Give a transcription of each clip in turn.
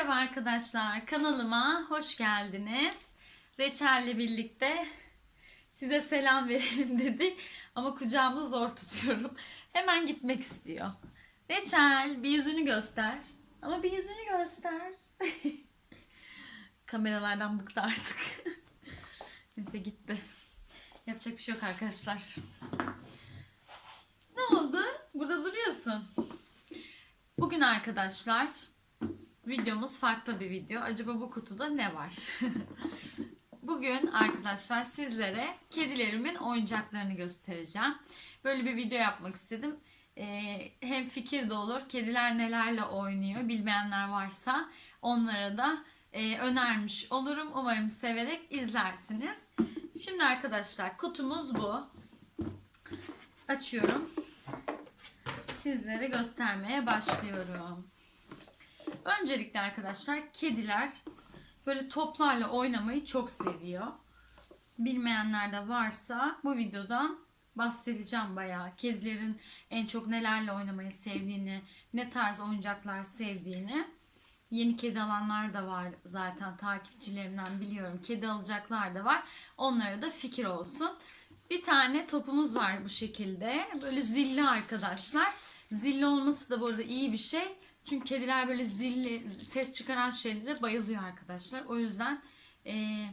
Merhaba arkadaşlar, kanalıma hoş geldiniz. Reçel'le birlikte size selam verelim dedik ama kucağımda zor tutuyorum. Hemen gitmek istiyor. Reçel bir yüzünü göster. Ama bir yüzünü göster. Kameralardan bıktı artık. Neyse gitti. Yapacak bir şey yok arkadaşlar. Ne oldu? Burada duruyorsun. Bugün arkadaşlar videomuz farklı bir video. Acaba bu kutuda ne var? Bugün arkadaşlar sizlere kedilerimin oyuncaklarını göstereceğim. Böyle bir video yapmak istedim. Ee, hem fikir de olur. Kediler nelerle oynuyor bilmeyenler varsa onlara da e, önermiş olurum. Umarım severek izlersiniz. Şimdi arkadaşlar kutumuz bu. Açıyorum sizlere göstermeye başlıyorum. Öncelikle arkadaşlar kediler böyle toplarla oynamayı çok seviyor. Bilmeyenler de varsa bu videodan bahsedeceğim bayağı. Kedilerin en çok nelerle oynamayı sevdiğini, ne tarz oyuncaklar sevdiğini. Yeni kedi alanlar da var zaten takipçilerimden biliyorum. Kedi alacaklar da var. Onlara da fikir olsun. Bir tane topumuz var bu şekilde. Böyle zilli arkadaşlar. Zilli olması da bu arada iyi bir şey. Çünkü kediler böyle zilli ses çıkaran şeylere bayılıyor arkadaşlar. O yüzden e,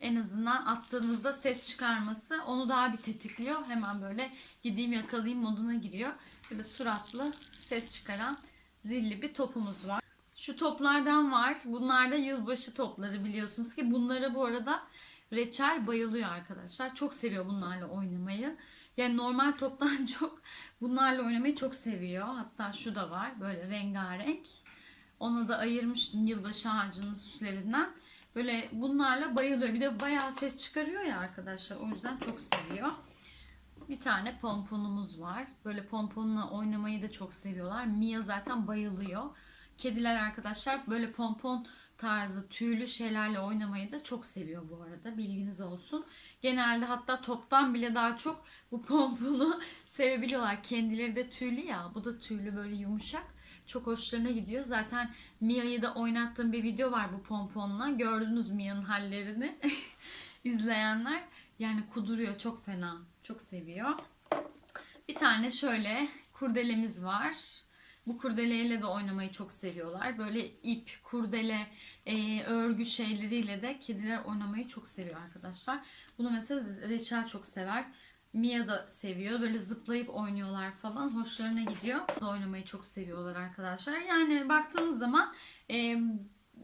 en azından attığınızda ses çıkarması onu daha bir tetikliyor. Hemen böyle gideyim yakalayayım moduna giriyor. Böyle suratlı ses çıkaran zilli bir topumuz var. Şu toplardan var. Bunlar da yılbaşı topları biliyorsunuz ki. Bunlara bu arada Reçel bayılıyor arkadaşlar. Çok seviyor bunlarla oynamayı. Yani normal toptan çok bunlarla oynamayı çok seviyor. Hatta şu da var böyle rengarenk. Onu da ayırmıştım yılbaşı ağacının süslerinden. Böyle bunlarla bayılıyor. Bir de bayağı ses çıkarıyor ya arkadaşlar. O yüzden çok seviyor. Bir tane pomponumuz var. Böyle pomponla oynamayı da çok seviyorlar. Mia zaten bayılıyor. Kediler arkadaşlar böyle pompon tarzı tüylü şeylerle oynamayı da çok seviyor bu arada. Bilginiz olsun. Genelde hatta toptan bile daha çok bu pomponu sevebiliyorlar. Kendileri de tüylü ya. Bu da tüylü böyle yumuşak. Çok hoşlarına gidiyor. Zaten Mia'yı da oynattığım bir video var bu pomponla. Gördünüz Mia'nın hallerini. izleyenler. Yani kuduruyor çok fena. Çok seviyor. Bir tane şöyle kurdelemiz var. Bu kurdeleyle de oynamayı çok seviyorlar. Böyle ip, kurdele, e, örgü şeyleriyle de kediler oynamayı çok seviyor arkadaşlar. Bunu mesela Reçel çok sever. Mia da seviyor. Böyle zıplayıp oynuyorlar falan. Hoşlarına gidiyor. Da oynamayı çok seviyorlar arkadaşlar. Yani baktığınız zaman e,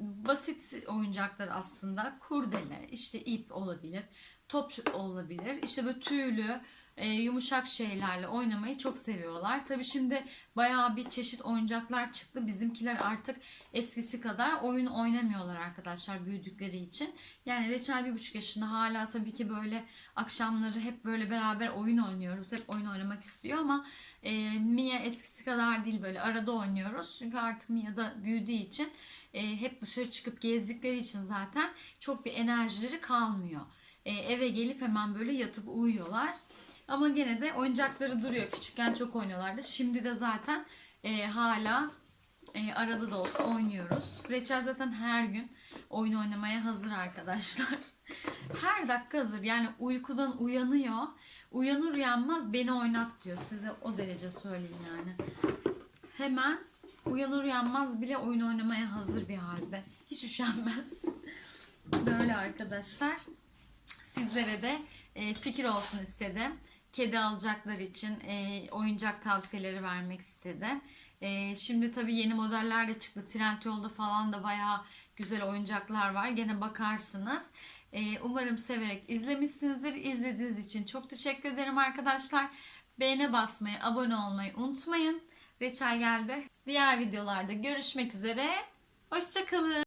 basit oyuncaklar aslında. Kurdele, işte ip olabilir, top olabilir. İşte böyle tüylü, e, yumuşak şeylerle oynamayı çok seviyorlar. Tabi şimdi bayağı bir çeşit oyuncaklar çıktı. Bizimkiler artık eskisi kadar oyun oynamıyorlar arkadaşlar büyüdükleri için. Yani Reçel bir buçuk yaşında hala tabii ki böyle akşamları hep böyle beraber oyun oynuyoruz. Hep oyun oynamak istiyor ama e, Mia eskisi kadar değil böyle arada oynuyoruz. Çünkü artık Mia da büyüdüğü için e, hep dışarı çıkıp gezdikleri için zaten çok bir enerjileri kalmıyor. E, eve gelip hemen böyle yatıp uyuyorlar. Ama gene de oyuncakları duruyor. Küçükken çok oynuyorlardı. Şimdi de zaten e, hala e, arada da olsa oynuyoruz. Reçel zaten her gün oyun oynamaya hazır arkadaşlar. her dakika hazır. Yani uykudan uyanıyor. Uyanır uyanmaz beni oynat diyor. Size o derece söyleyeyim yani. Hemen uyanır uyanmaz bile oyun oynamaya hazır bir halde. Hiç üşenmez. Böyle arkadaşlar. Sizlere de e, fikir olsun istedim kedi alacaklar için e, oyuncak tavsiyeleri vermek istedim. E, şimdi tabii yeni modeller de çıktı. Trendyol'da falan da bayağı güzel oyuncaklar var. Gene bakarsınız. E, umarım severek izlemişsinizdir. İzlediğiniz için çok teşekkür ederim arkadaşlar. Beğene basmayı, abone olmayı unutmayın. Reçel geldi. Diğer videolarda görüşmek üzere. Hoşçakalın.